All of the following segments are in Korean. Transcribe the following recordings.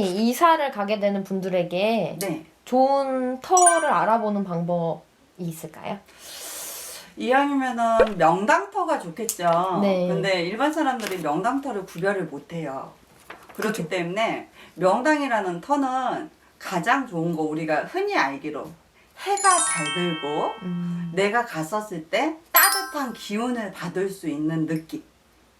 이사를 가게 되는 분들에게 네. 좋은 터를 알아보는 방법이 있을까요? 이왕이면은 명당터가 좋겠죠. 네. 근데 일반 사람들이 명당터를 구별을 못해요. 그렇기 때문에 명당이라는 터는 가장 좋은 거 우리가 흔히 알기로 해가 잘 들고 음. 내가 갔었을 때 따뜻한 기운을 받을 수 있는 느낌.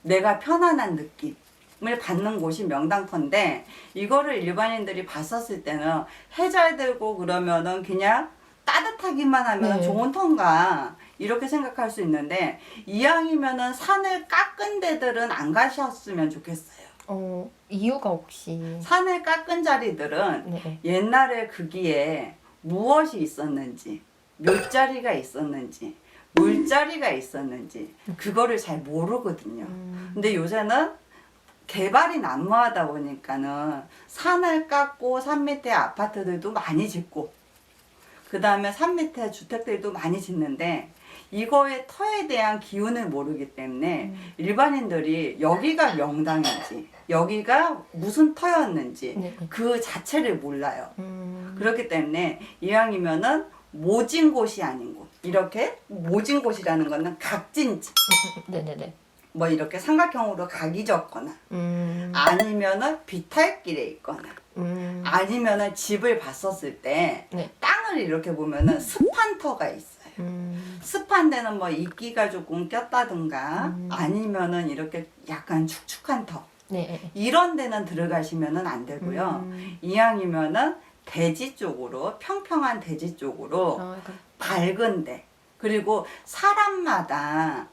내가 편안한 느낌 을 받는 곳이 명당터인데 이거를 일반인들이 봤었을 때는 해잘 들고 그러면은 그냥 따뜻하기만 하면 네. 좋은 터인가 이렇게 생각할 수 있는데 이왕이면은 산을 깎은 데들은 안 가셨으면 좋겠어요. 어, 이유가 혹시 산을 깎은 자리들은 네. 옛날에 거기에 무엇이 있었는지, 묘자리가 있었는지, 물자리가 있었는지, 그거를 잘 모르거든요. 음. 근데 요새는 개발이 난무하다 보니까는 산을 깎고 산 밑에 아파트들도 많이 짓고, 그 다음에 산 밑에 주택들도 많이 짓는데, 이거의 터에 대한 기운을 모르기 때문에 음. 일반인들이 여기가 명당인지, 여기가 무슨 터였는지, 네. 그 자체를 몰라요. 음. 그렇기 때문에 이왕이면은 모진 곳이 아닌 곳. 이렇게 모진 곳이라는 거는 각진지. 네네네. 뭐 이렇게 삼각형으로 각이 졌거나 음. 아니면은 비탈길에 있거나 음. 아니면은 집을 봤었을 때 네. 땅을 이렇게 보면은 습한 터가 있어요. 음. 습한 데는 뭐 이끼가 조금 꼈다든가 음. 아니면은 이렇게 약간 축축한 터 네. 이런 데는 들어가시면은 안 되고요. 음. 이왕이면은 대지 쪽으로 평평한 대지 쪽으로 아, 그- 밝은데 그리고 사람마다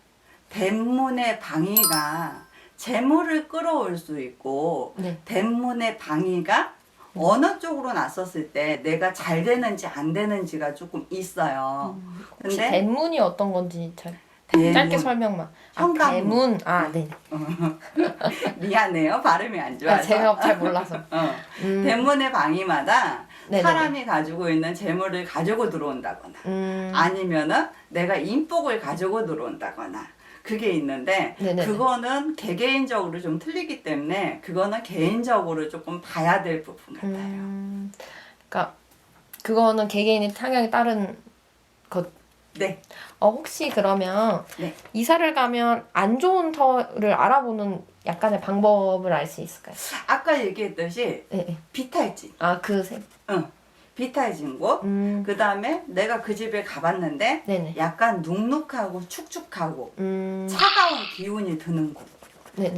대문의 방위가 재물을 끌어올 수 있고 네. 대문의 방위가 어느 쪽으로 났었을 때 내가 잘 되는지 안 되는지가 조금 있어요. 음. 혹시 근데 대문이 어떤 건지 잘 대문. 짧게 설명만. 아, 현관문. 대문. 아, 네. 미안해요. 발음이 안 아, 좋아서. 제가 잘 몰라서. 어. 음. 대문의 방위마다 네네네. 사람이 가지고 있는 재물을 가지고 들어온다거나 음. 아니면은 내가 인복을 가지고 들어온다거나 그게 있는데 네네네. 그거는 개개인적으로 좀 틀리기 때문에 그거는 개인적으로 조금 봐야 될 부분 같아요. 음. 그러니까 그거는 개개인의 성향에 따른 것. 네, 어, 혹시 그러면 네. 이사를 가면 안 좋은 터를 알아보는 약간의 방법을 알 수 있을까요? 아까 얘기했듯이 네. 네. 비탈진, 아, 그 색. 응, 비탈진 곳. 음. 그 다음에 내가 그 집에 가봤는데 네네. 약간 눅눅하고 축축하고 음. 차가운 기운이 드는 곳.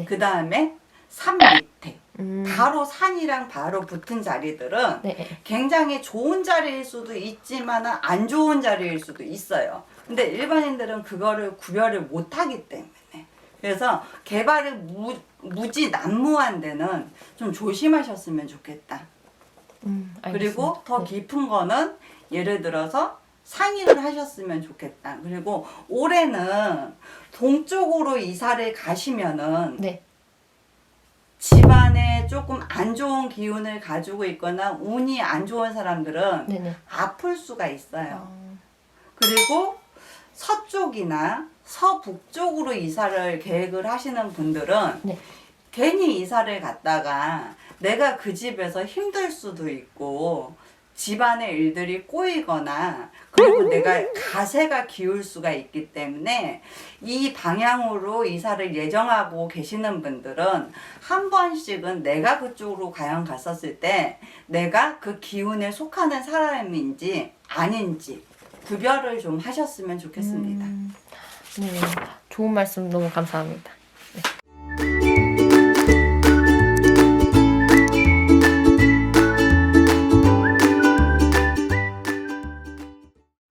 그 다음에 산 밑에 음. 바로 산이랑 바로 붙은 자리들은 네. 굉장히 좋은 자리일 수도 있지만 안 좋은 자리일 수도 있어요. 근데 일반인들은 그거를 구별을 못 하기 때문에. 그래서 개발을 무, 무지 난무한 데는 좀 조심하셨으면 좋겠다. 음. 그리고 더 네. 깊은 거는 예를 들어서 상의를 하셨으면 좋겠다. 그리고 올해는 동쪽으로 이사를 가시면은 네. 집안에 조금 안 좋은 기운을 가지고 있거나 운이 안 좋은 사람들은 네네. 아플 수가 있어요. 어, 그리고 서쪽이나 서북쪽으로 이사를 계획을 하시는 분들은 네. 괜히 이사를 갔다가 내가 그 집에서 힘들 수도 있고 집안의 일들이 꼬이거나 그리고 내가 가세가 기울 수가 있기 때문에 이 방향으로 이사를 예정하고 계시는 분들은 한 번씩은 내가 그쪽으로 과연 갔었을 때 내가 그 기운에 속하는 사람인지 아닌지 구별을 좀 하셨으면 좋겠습니다. 음, 네. 좋은 말씀 너무 감사합니다.